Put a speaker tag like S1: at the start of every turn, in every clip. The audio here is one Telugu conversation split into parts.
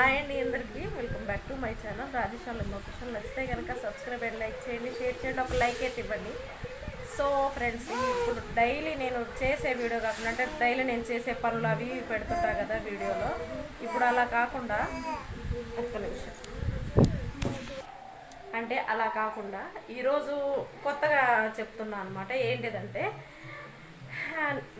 S1: హాయ్ అండి అందరికీ. Welcome back to my channel. రాజేశాల location నచ్చితే కనుక సబ్స్క్రైబ్ అండ్ లైక్ చేయండి. షేర్ చేయండి. ఒక లైక్ అయితే ఇవ్వండి. సో ఫ్రెండ్స్ ఇప్పుడు డైలీ నేను చేసే వీడియో కాకుండా అంటే డైలీ నేను చేసే పనులు అవి పెడుతుంటా కదా వీడియోలో. ఇప్పుడు అలా కాకుండా ఒక్క నిమిషం. అంటే అలా కాకుండా ఈరోజు కొత్తగా చెప్తున్నా అనమాట ఏంటిదంటే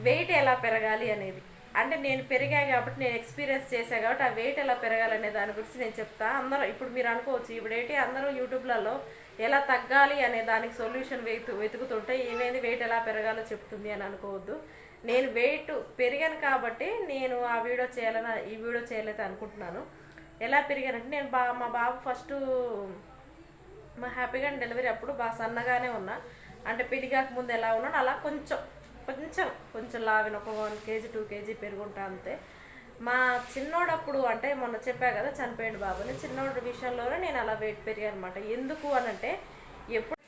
S1: వెయిట్ ఎలా పెరగాలి అనేది. అంటే నేను పెరిగా కాబట్టి నేను ఎక్స్పీరియన్స్ చేశాను కాబట్టి ఆ వెయిట్ ఎలా పెరగాలనే దాని గురించి నేను చెప్తా. అందరూ ఇప్పుడు మీరు అనుకోవచ్చు ఇప్పుడు ఏంటి అందరూ యూట్యూబ్లలో ఎలా తగ్గాలి అనే దానికి సొల్యూషన్ వెతు వెతుకుతుంటే ఏమైంది వెయిట్ ఎలా పెరగాలో చెప్తుంది అని అనుకోవద్దు. నేను వెయిట్ పెరిగాను కాబట్టి నేను ఆ వీడియో చేయాలని ఈ వీడియో చేయాలైతే అనుకుంటున్నాను. ఎలా పెరిగానంటే నేను బా మా బాబు ఫస్ట్ మా హ్యాపీగా డెలివరీ అప్పుడు బాగా సన్నగానే ఉన్నా. అంటే పెరిగాక ముందు ఎలా ఉన్నాను అలా కొంచెం కొంచెం కొంచెం లావిన ఒక వన్ కేజీ టూ కేజీ పెరుగుంటా అంతే. మా చిన్నోడప్పుడు అంటే మొన్న చెప్పా కదా చనిపోయాడు బాబుని చిన్నోడు విషయంలోనే నేను అలా వెయిట్ పెరిగాను అనమాట ఎందుకు అని అంటే ఎప్పుడు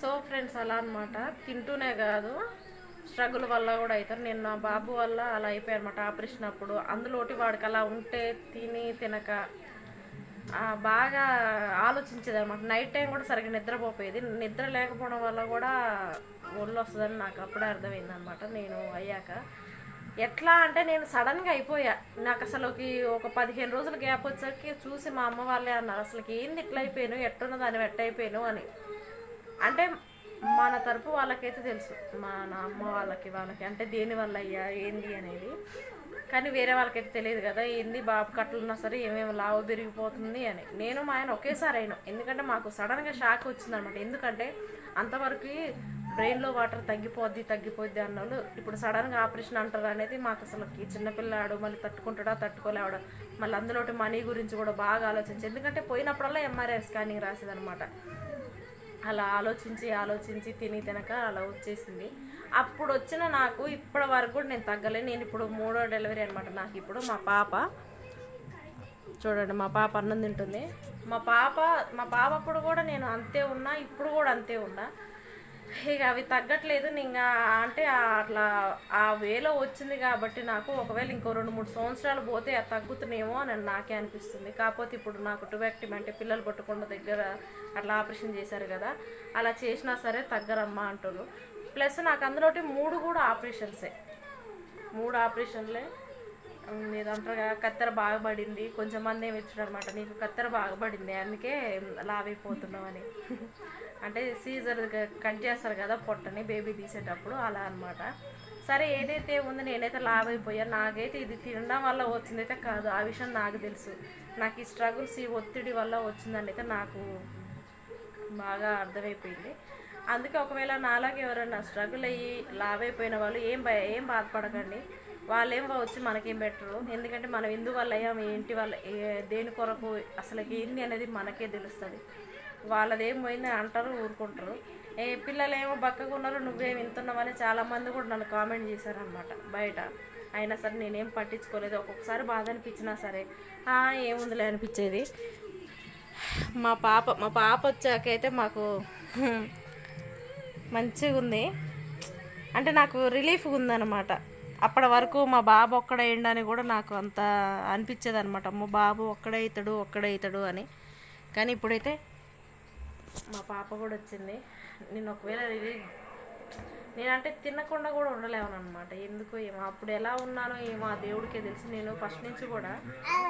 S1: సో ఫ్రెండ్స్ అలా అనమాట తింటూనే కాదు స్ట్రగుల్ వల్ల కూడా అవుతారు నేను నా బాబు వల్ల అలా అయిపోయాను అనమాట ఆపరేషన్ అప్పుడు. అందులోటి వాడికి అలా ఉంటే తిని తినక బాగా ఆలోచించేది అనమాట నైట్ టైం కూడా సరిగ్గా నిద్రపోయేది నిద్ర లేకపోవడం వల్ల కూడా ఒళ్ళు వస్తుందని నాకు అప్పుడే అర్థమైంది అనమాట నేను అయ్యాక ఎట్లా అంటే నేను సడన్గా అయిపోయా. నాకు అసలుకి ఒక పదిహేను రోజులు గ్యాప్ వచ్చేసరికి చూసి మా అమ్మ వాళ్ళే అన్నారు అసలుకి ఏంది ఇట్లా అయిపోయాను? ఎట్టున్న దాన్ని వెట్టయిపోయాను అని. అంటే మన తరపు వాళ్ళకైతే తెలుసు. మా నా అమ్మ వాళ్ళకి వాళ్ళకి అంటే దేనివల్ల అయ్యా? ఏంది అనేది. కానీ వేరే వాళ్ళకైతే తెలియదు కదా ఏంది బాబు కట్టలున్నా సరే ఏమేమి లావు పెరిగిపోతుంది అని. నేను మా ఆయన ఒకేసారి అయినా ఎందుకంటే మాకు సడన్గా షాక్ వచ్చిందనమాట. ఎందుకంటే అంతవరకు బ్రెయిన్లో వాటర్ తగ్గిపోద్ది తగ్గిపోద్ది అన్నోళ్ళు ఇప్పుడు సడన్గా ఆపరేషన్ అంటారు అనేది మాకు అసలు చిన్నపిల్లాడు మళ్ళీ తట్టుకుంటాడా తట్టుకోలేవాడు? మళ్ళీ అందులో మనీ గురించి కూడా బాగా ఆలోచించి ఎందుకంటే పోయినప్పుడల్లా ఎంఆర్ఐ స్కానింగ్ రాసేదనమాట. అలా ఆలోచించి ఆలోచించి తిని తినక అలా వచ్చేసింది. అప్పుడు వచ్చిన నాకు ఇప్పటి వరకు కూడా నేను తగ్గలే. నేను ఇప్పుడు మూడో డెలివరీ అనమాట నాకు ఇప్పుడు మా పాప చూడండి మా పాప అన్నం తింటుంది. మా పాప మా పాప అప్పుడు కూడా నేను అంతే ఉన్నా ఇప్పుడు కూడా అంతే ఉన్నా. ఇక అవి తగ్గట్లేదు. ఇంకా అంటే అట్లా ఆ వేలో వచ్చింది కాబట్టి నాకు ఒకవేళ ఇంకో రెండు మూడు సంవత్సరాలు పోతే అది తగ్గుతున్నాయేమో అని నాకే అనిపిస్తుంది. కాకపోతే ఇప్పుడు నాకు టుబాక్టిమ్ అంటే పిల్లలు పట్టకుండా దగ్గర అట్లా ఆపరేషన్ చేశారు కదా అలా చేసినా సరే తగ్గరమ్మా అంటారు ప్లస్ నాకు అందులోటి మూడు కూడా ఆపరేషన్సే. మూడు ఆపరేషన్లే. ఉమ్, అంటారు కదా కత్తెర బాగా పడింది కొంచెం మంది ఏమి ఇచ్చాడు అనమాట నీకు కత్తెర బాగా పడింది అందుకే లావైపోతున్నావు అని అంటే సీజర్ కట్ చేస్తారు కదా పొట్టని బేబీ తీసేటప్పుడు అలా అనమాట సరే ఏదైతే ఉందో నేనైతే లావ్ అయిపోయా నాకైతే ఇది తినడం వల్ల వచ్చిందైతే కాదు. ఆ విషయం నాకు తెలుసు. నాకు ఈ స్ట్రగుల్స్ ఈ ఒత్తిడి వల్ల వచ్చిందని అయితే నాకు బాగా అర్థమైపోయింది. అందుకే ఒకవేళ నాలాగే ఎవరైనా స్ట్రగుల్ అయ్యి లావ్ అయిపోయిన వాళ్ళు ఏం భయ ఏం బాధపడకండి. వాళ్ళేం వచ్చి మనకేం బెటరు ఎందుకంటే మనం ఎందువల్ల అయ్యాము ఏంటి వాళ్ళ దేని కొరకు అసలు ఏంది అనేది మనకే తెలుస్తుంది. వాళ్ళదేం పోయింది అంటారు ఊరుకుంటారు. ఏ పిల్లలు ఏమో బక్కగా ఉన్నారు నువ్వేం వింటున్నావని చాలామంది కూడా నన్ను కామెంట్ చేశారనమాట బయట. అయినా సరే నేనేం పట్టించుకోలేదు. ఒక్కొక్కసారి బాధ అనిపించినా సరే. ఏముందిలే అనిపించేది. మా పాప మా పాప వచ్చాకైతే మాకు మంచిగా ఉంది అంటే నాకు రిలీఫ్గా ఉందన్నమాట. అప్పటి వరకు మా బాబు ఒక్కడే అని కూడా నాకు అంత అనిపించేది అనమాట అమ్మో బాబు ఒక్కడే అవుతాడు ఒక్కడే అవుతాడు అని. కానీ ఇప్పుడైతే మా పాప కూడా వచ్చింది. నేను ఒకవేళ రిలీజ్ నేనంటే తినకుండా కూడా ఉండలేవను అనమాట ఎందుకు ఏమో అప్పుడు ఎలా ఉన్నానో ఏమో ఆ దేవుడికే తెలిసి నేను ఫస్ట్ నుంచి కూడా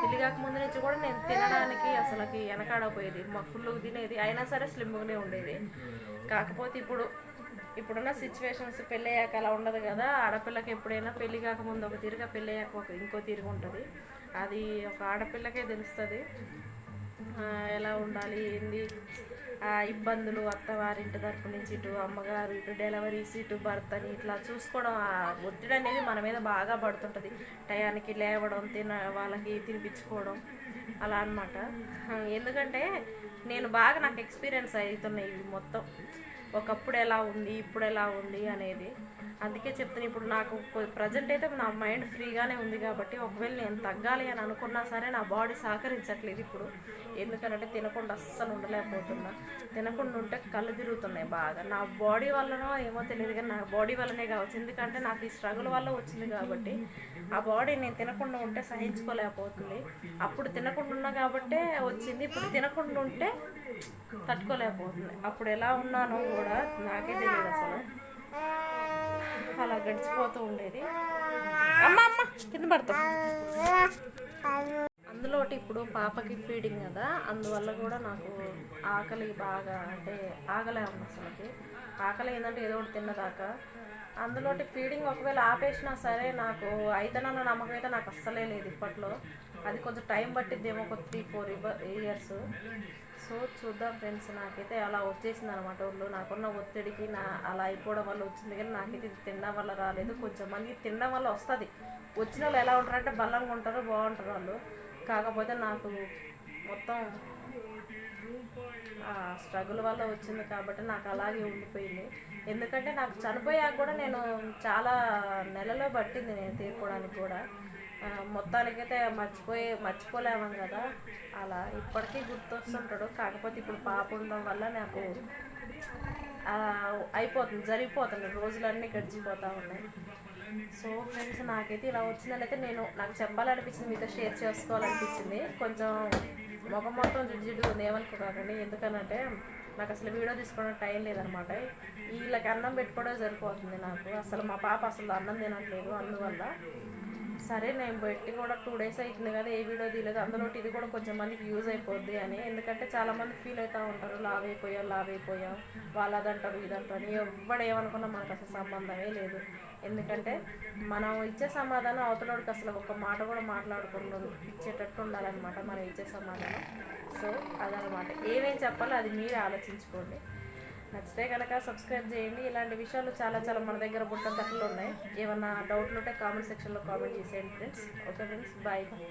S1: పెళ్ళి కాక ముందు నుంచి కూడా నేను తినడానికి అసలుకి వెనకాడపోయేది మా ఫుల్ తినేది అయినా సరే స్లిమ్గానే ఉండేది. కాకపోతే ఇప్పుడు ఇప్పుడున్న సిచ్యువేషన్స్ పెళ్ళయ్యాక అలా ఉండదు కదా. ఆడపిల్లకి ఎప్పుడైనా పెళ్ళి కాకముందు ఒక తీరుగా పెళ్ళయ్యాక ఒక ఇంకో తిరిగి ఉంటుంది. అది ఒక ఆడపిల్లకే తెలుస్తుంది. ఎలా ఉండాలి ఏంది? ఆ, ఇబ్బందులు అత్తవారింటి తరపు నుంచి ఇటు అమ్మగారు ఇటు డెలివరీస్ ఇటు భర్తని ఇట్లా చూసుకోవడం ఆ ఒత్తిడి అనేది మన మీద బాగా పడుతుంటుంది. టయానికి లేవడం తిన వాళ్ళకి తినిపించుకోవడం అలా అనమాట ఎందుకంటే నేను బాగా నాకు ఎక్స్పీరియన్స్ అవుతున్నాయి ఇవి మొత్తం. ఒకప్పుడు ఎలా ఉంది ఇప్పుడు ఎలా ఉంది అనేది. అందుకే చెప్తాను ఇప్పుడు నాకు ప్రజెంట్ అయితే నా మైండ్ ఫ్రీగానే ఉంది కాబట్టి ఒకవేళ నేను తగ్గాలి అని అనుకున్నా సరే నా బాడీ సహకరించట్లేదు ఇప్పుడు. ఎందుకంటే తినకుండా అస్సలు ఉండలేకపోతున్నా. తినకుండా ఉంటే కళ్ళు తిరుగుతున్నాయి బాగా. నా బాడీ వల్లనో ఏమో తెలియదు కానీ నా బాడీ వల్లనే కావచ్చు. ఎందుకంటే నాకు ఈ స్ట్రగుల్ వల్ల వచ్చింది కాబట్టి ఆ బాడీ నేను తినకుండా ఉంటే సహించుకోలేకపోతుంది. అప్పుడు తినకుండా ఉన్నా కాబట్టే వచ్చింది ఇప్పుడు తినకుండా ఉంటే తట్టుకోలేకపోతుంది. అప్పుడు ఎలా ఉన్నానో కూడా నాకే తెలియదు అసలు. అలా గడిచిపోతూ ఉండేది. అమ్మ అమ్మ కింద పడతాం అందులో ఇప్పుడు పాపకి ఫీడింగ్ కదా అందువల్ల కూడా నాకు ఆకలి బాగా అంటే ఆగలే అమ్మ అసలుకి. ఆకలి ఏంటంటే ఏదో ఒకటి తిన్నదాకా. అందులో ఫీడింగ్ ఒకవేళ ఆపేసినా సరే నాకు అయితేనన్న నమ్మకం అయితే నాకు అస్సలే లేదు ఇప్పట్లో. అది కొంచెం టైం పట్టిద్దేమో ఒక త్రీ ఫోర్ ఇయర్స్. సో చూద్దాం ఫ్రెండ్స్ నాకైతే అలా వచ్చేసింది అనమాట ఒళ్ళు. నాకున్న ఒత్తిడికి నా అలా అయిపోవడం వల్ల వచ్చింది కానీ నాకైతే ఇది తినడం వల్ల రాలేదు. కొంచెం మందికి తినడం వల్ల వస్తుంది. వచ్చిన వాళ్ళు ఎలా ఉంటారంటే బలంగా ఉంటారు బాగుంటారు వాళ్ళు. కాకపోతే నాకు మొత్తం స్ట్రగుల్ వల్ల వచ్చింది కాబట్టి నాకు అలాగే ఉండిపోయింది. ఎందుకంటే నాకు చనిపోయాక కూడా నేను చాలా నెలలో పట్టింది నేను తీరుకోవడానికి కూడా. మొత్తానికైతే మర్చిపోయి మర్చిపోలేము కదా. అలా ఇప్పటికీ గుర్తొస్తుంటాడు. కాకపోతే ఇప్పుడు పాప ఉండడం వల్ల నాకు అయిపోతుంది జరిగిపోతుంది. రోజులన్నీ గడిచిపోతూ ఉన్నాయి. సో ఫ్రెండ్స్ నాకైతే ఇలా వచ్చిందని నేను నాకు చెప్పాలనిపించింది మీతో షేర్ చేసుకోవాలనిపించింది. కొంచెం ముఖం మొత్తం జిడ్డు జిడ్డు ఏమనుకోకండి. ఎందుకనంటే నాకు అసలు వీడియో తీసుకోవడానికి టైం లేదనమాట. వీళ్ళకి అన్నం పెట్టుకోవడం సరిపోతుంది నాకు. అసలు మా పాప అసలు అన్నం తినట్లేదు అందువల్ల. సరే నేను పెట్టి కూడా టూ డేస్ అవుతుంది కదా ఏ వీడియో తీయలేదు. అందులో ఇది కూడా కొంచెం మందికి యూజ్ అయిపోద్ది అని. ఎందుకంటే చాలా మంది ఫీల్ అవుతూ ఉంటారు లావ్ అయిపోయాం లావ్ అయిపోయాం వాళ్ళు అదంటారు ఇదంటారు అని. ఎవ్వడు ఏమనుకున్నా మనకు అసలు సంబంధమే లేదు. ఎందుకంటే మనం ఇచ్చే సమాధానం అవతలోడికి అసలు ఒక మాట కూడా మాట్లాడకుండా ఇచ్చేటట్టు ఉండాలన్నమాట మనం ఇచ్చే సమాధానం. సో అదనమాట. ఏమేం చెప్పాలో అది మీరే ఆలోచించుకోండి. నచ్చితే కనుక సబ్స్క్రైబ్ చేయండి. ఇలాంటి విషయాలు చాలా చాలా మన దగ్గర బుట్టలు ఉన్నాయి. ఏమన్నా డౌట్లు ఉంటే కామెంట్ సెక్షన్లో కామెంట్ చేసేయండి friends okay friends bye bye